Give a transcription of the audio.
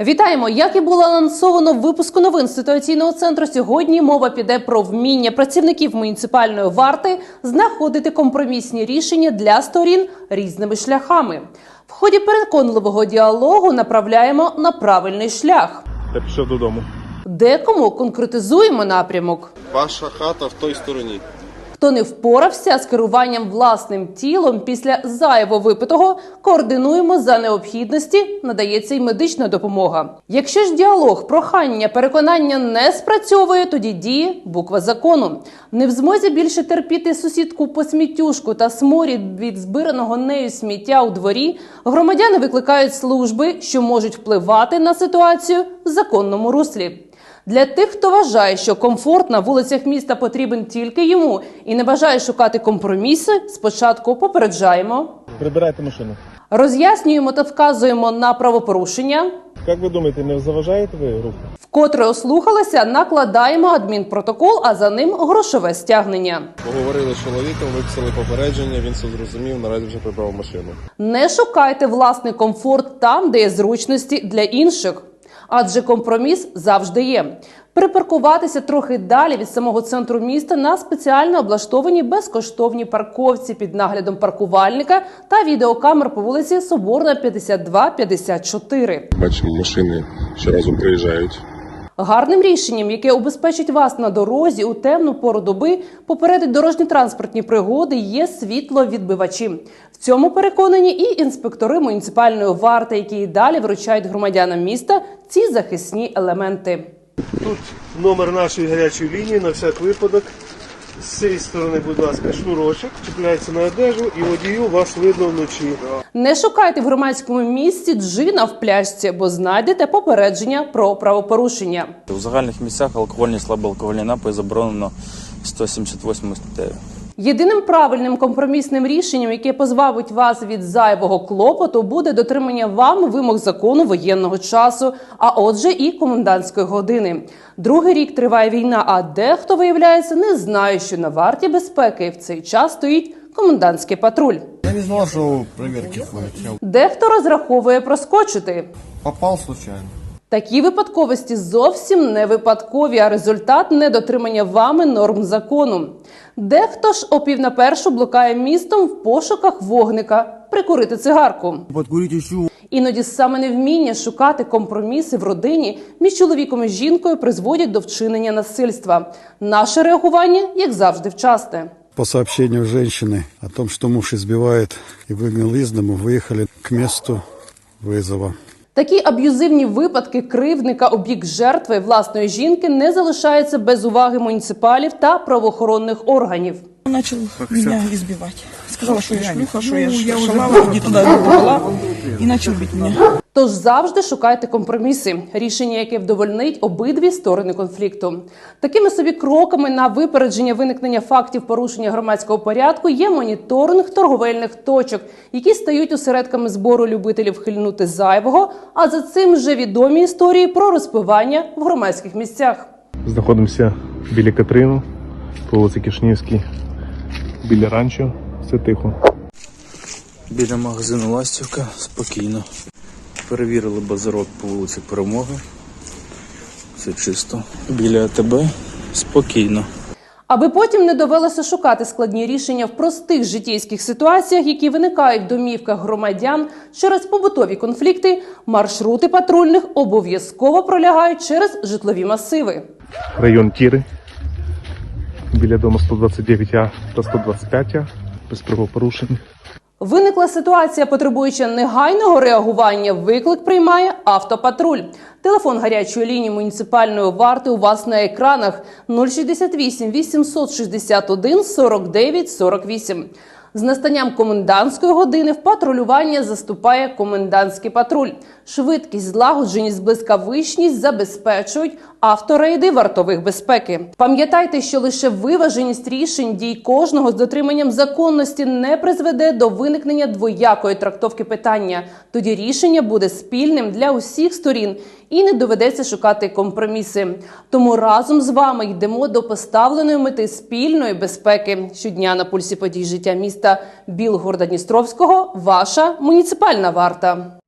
Вітаємо! Як і було анонсовано в випуску новин ситуаційного центру, сьогодні мова піде про вміння працівників муніципальної варти знаходити компромісні рішення для сторін різними шляхами. В ході переконливого діалогу направляємо на правильний шлях. Я пішов додому. Декому конкретизуємо напрямок. Ваша хата в той стороні. Хто не впорався з керуванням власним тілом після зайво випитого, координуємо за необхідності, надається й медична допомога. Якщо ж діалог, прохання, переконання не спрацьовує, тоді діє буква закону. Не в змозі більше терпіти сусідку по сміттюшку та сморід від збираного нею сміття у дворі, громадяни викликають служби, що можуть впливати на ситуацію в законному руслі. Для тих, хто вважає, що комфорт на вулицях міста потрібен тільки йому і не бажає шукати компроміси, спочатку попереджаємо, Прибирайте машину. роз'яснюємо та вказуємо на правопорушення. Як ви думаєте, не заважаєте ви руху? Вкотре ослухалися, накладаємо адмінпротокол, а за ним грошове стягнення. Поговорили з чоловіком, виписали попередження, він все зрозумів, наразі вже прибрав машину. Не шукайте власний комфорт там, де є зручності для інших, адже компроміс завжди є. Припаркуватися трохи далі від самого центру міста на спеціально облаштовані безкоштовні парковці під наглядом паркувальника та відеокамер по вулиці Соборна 52-54. Бачимо, машини ще разом приїжджають. Гарним рішенням, яке убезпечить вас на дорозі у темну пору доби, попередить дорожні транспортні пригоди, є світловідбивачі. В цьому переконані і інспектори муніципальної варти, які і далі вручають громадянам міста ці захисні елементи. Тут номер нашої гарячої лінії на всяк випадок. З цієї сторони, будь ласка, шнурочок, чіпляється на одежу і водію вас видно вночі. Не шукайте в громадському місці джина в пляшці, бо знайдете попередження про правопорушення. У загальних місцях алкогольні слабоалкогольні напої заборонено 178 статтею. Єдиним правильним компромісним рішенням, яке позбавить вас від зайвого клопоту, буде дотримання вам вимог закону воєнного часу, а отже, і комендантської години. Другий рік триває війна, а дехто виявляється не знає, що на варті безпеки в цей час стоїть комендантський патруль. Я не знал, что проверки ходят. Я Дехто розраховує проскочити. попал случайно. Такі випадковості зовсім не випадкові, а результат недотримання вами норм закону. Дехто ж о пів на першу блукає містом в пошуках вогника прикурити цигарку. Подкурить ищу. Іноді саме невміння шукати компроміси в родині між чоловіком і жінкою призводять до вчинення насильства. Наше реагування, як завжди, вчасне. По сообщению женщины о том, что муж избивает и выгнал из дому, выехали к месту вызова. Такі аб'юзивні випадки кривдника у бік жертви власної жінки не залишаються без уваги муніципалів та правоохоронних органів. Начал меня избивать. Сказала, что я шлюха, что я, я шалава, иди туда, была, и начал бить меня. Тож завжди шукайте компроміси, рішення, яке вдовольнить обидві сторони конфлікту. Такими собі кроками на випередження виникнення фактів порушення громадського порядку є моніторинг торговельних точок, які стають осередками збору любителів хильнути зайвого. А за цим вже відомі історії про розпивання в громадських місцях. Знаходимося біля Катрину, по вулиці Кишнівській, біля ранчо. Все тихо. Біля магазину Ластівка спокійно. Перевірили базарок по вулиці Перемоги. Все чисто. Біля АТБ спокійно. Аби потім не довелося шукати складні рішення в простих житейських ситуаціях, які виникають в домівках громадян через побутові конфлікти, маршрути патрульних обов'язково пролягають через житлові масиви. Район Тіри. Біля дому 129А та 125А. Без правопорушень. Виникла ситуація, потребуючи негайного реагування. Виклик приймає автопатруль. Телефон гарячої лінії муніципальної варти у вас на екранах 068 861 49 48. З настанням комендантської години в патрулювання заступає комендантський патруль. Швидкість, злагодженість, блискавичність забезпечують авторейди вартових безпеки. Пам'ятайте, що лише виваженість рішень дій кожного з дотриманням законності не призведе до виникнення двоякої трактовки питання. Тоді рішення буде спільним для усіх сторін і не доведеться шукати компроміси. Тому разом з вами йдемо до поставленої мети спільної безпеки щодня на пульсі подій життя міста Білгорода Дністровського. Ваша муніципальна варта.